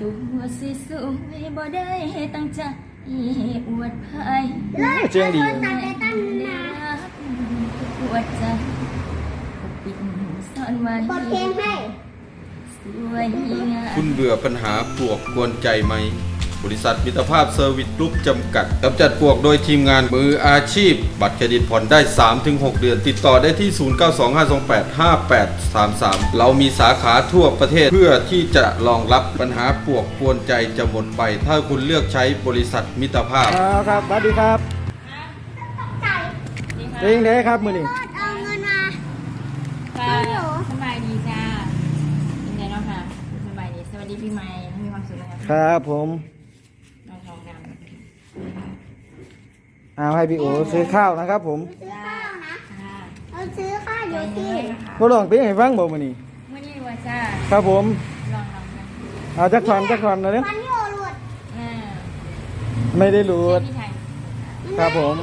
ตัวสิสวยบ่ได้ตั้งใจอวดภัยเจียงดีได้รับหัวใจปิดซ่อนไว้เปิดเพลงให้ คุณเบื่อปัญหาปลวกกวนใจไหม บริษัทมิตรภาพเซอร์วิสกรุ๊ปจำกัดกำจัดปลวกโดยทีมงานมืออาชีพ บัตรเครดิตผ่อนได้ 3-6 เดือน ติดต่อได้ที่ 0925285833 เรามีสาขาทั่วประเทศเพื่อที่จะรองรับปัญหาปลวกกวนใจจะหมดไป ถ้าคุณเลือกใช้บริษัทมิตรภาพ ครับครับสวัสดีครับใจเป็นยังไงครับมือนี่รถเอาเงินมาค่ะฮัลโหลสบายดีจ้าเป็นไงเนาะค่ะสบายดี สวัสดีปีใหม่ มีความสุขนะครับ ครับผมน้องทองด เอาให้พี่โอซื้อข้าวนะครับ ผมซื้อข้าวนะำค่ะเราซื้อข้าวอยู่ที่พวกลองเพลงให้ฟังบ่มือนี่เมื่อนี้ว่าจ้าครับผมลองลองกันเอาจักทอนจักทอนนะเนี่ยฟันโยหลุดอ่าไม่ได้รู้ใช่พี่ไทยครับผม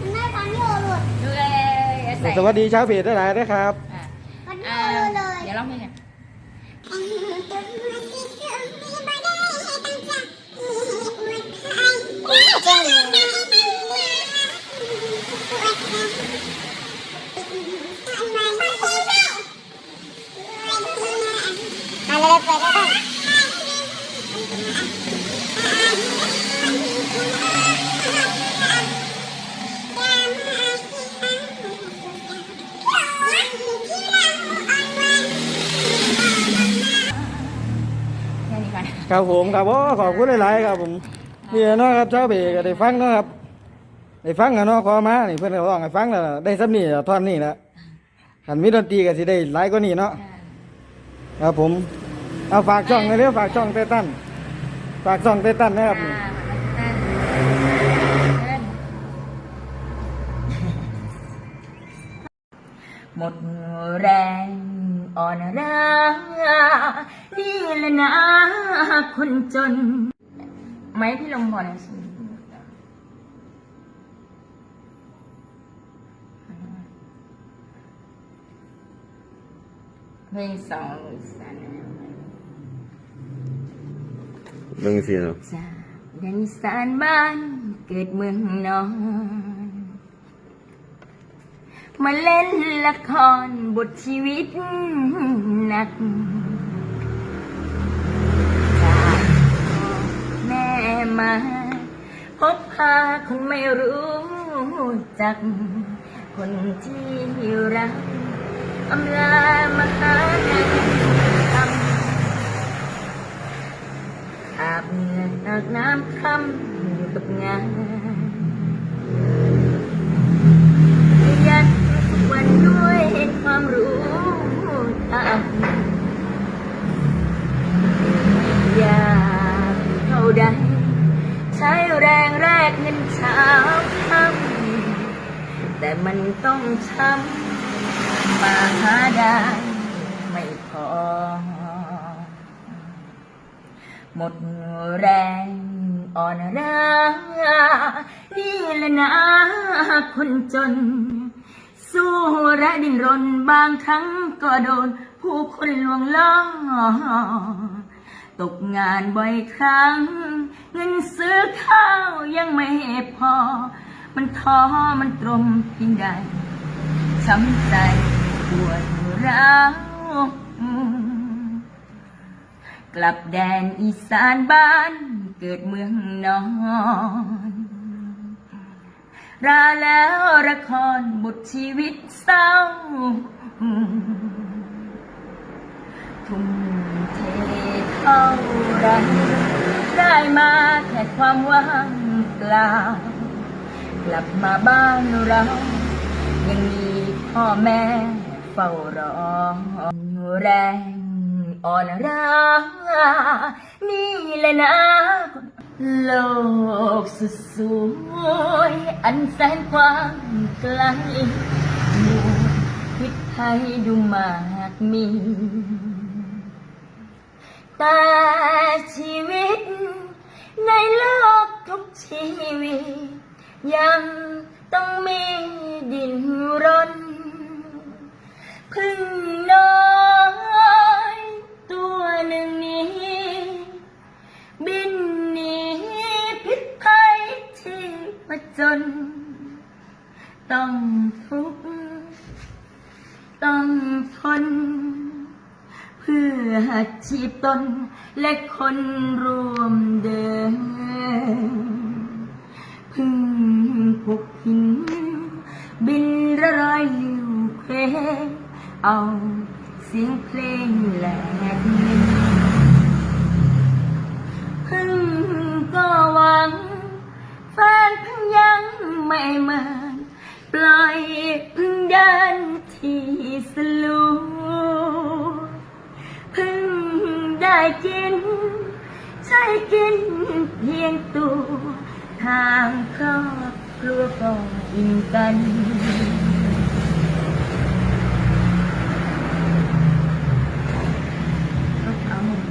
มันได้ฟันโยหลุดดูเลยอาศัยสวัสดีชาวเพจได้หลายๆนะครับ อะฟันโยอ่าหลุดเลยเดี๋ยวร้องเพลงกันอะไรไปได้แค่นี้ก่อ ครับผมครับโอ้ขอบคุณหลายๆครับผม นี่เนาะครับชาวเพจก็ได้ฟังเนาะครับได้ฟังกันเนาะขอมานี่เพื่อนก็ร้องให้ฟังแล้วล่ะได้ซ้ำนี่แล้วท่อนนี่ละขันมีดนตรีก็สิได้หลายกว่านี้เนาะอ่าครับผมเอาฝากช่องในอยเรื่องฝากช่องเต้ตันฝากช่องเต้ตันนะครับนี่อ่าเต้นหมดแรงอ่อนร้านี่แหละนะคนจน ไหมพี่ลงพอหน่อยสิเพลงสองอีสานเรื่องสิเนาะจากแดนอีสานบ้านเกิดเมืองนอน มาเล่นละครบทชีวิตหนักจาก คนไม่รู้จัก คนที่รักอำลามาหาเงินทำอาบเหงื่อตักน้ำคำอยู่กับงาน มันต้องช้ำมาหาได้ไม่พอ หมดแรงอ่อนร้านี่แหละนะคนจน สู้และดิ้นรนบางครั้งก็โดน ผู้คนลวงล่อตกงานบ่อยครั้ง เงินซื้อข้าวยังไม่พอ มันท้อมันตรมเพียงใดช้ำใจปวดร้าวกลับแดนอีสานบ้านเกิดเมืองนอนราแล้วละครบทชีวิตเศร้า ทุ่มเทเท่าไรได้มาแค่ความว่างเปล่า กลับมาบ้านเรา ยังมีพ่อแม่เฝ้ารอแรงอ่อนรานี่แหละนะโลกสุดสวยอันแสนกว้างไกลมู่พิษภัยดูมากมีแต่ชีวิตในโลกทุกชีวิต ยังต้องมีดินรน พึ่งน้อยตัวหนึ่งนี้ บินหนีพิษภัยที่มาจน ต้องทุกข์ต้องทนเพื่อหัดชีพตนและคนรวมเดินพึ่ง ผูกหิน บินระรอยลิวเพเอาเสียงเพลงแหลกเล่นพึ่งก็หวังแฟนพึ่งยังไม่เมินปล่อยพึ่งเดินที่สลูพึ่งได้กิน ใช่กินเพียงตัวทางครอ บครัวก็อิ่มกันาหมด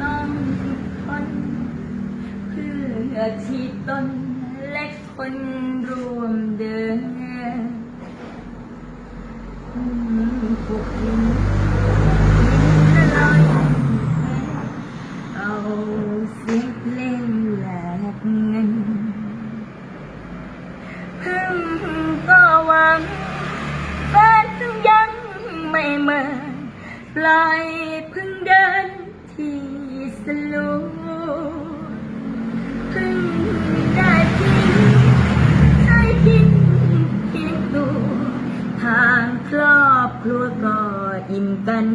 ต้องทนเพื่อ ที่ต้นและคนรวมเดินผูกหินละลอยเอาเสียงเพลงแหลกเงินพึ่งก็หวังแฟนยังไม่เมินปล่อยพึ่งเดินที่สลูพึ่ อิ่มกัน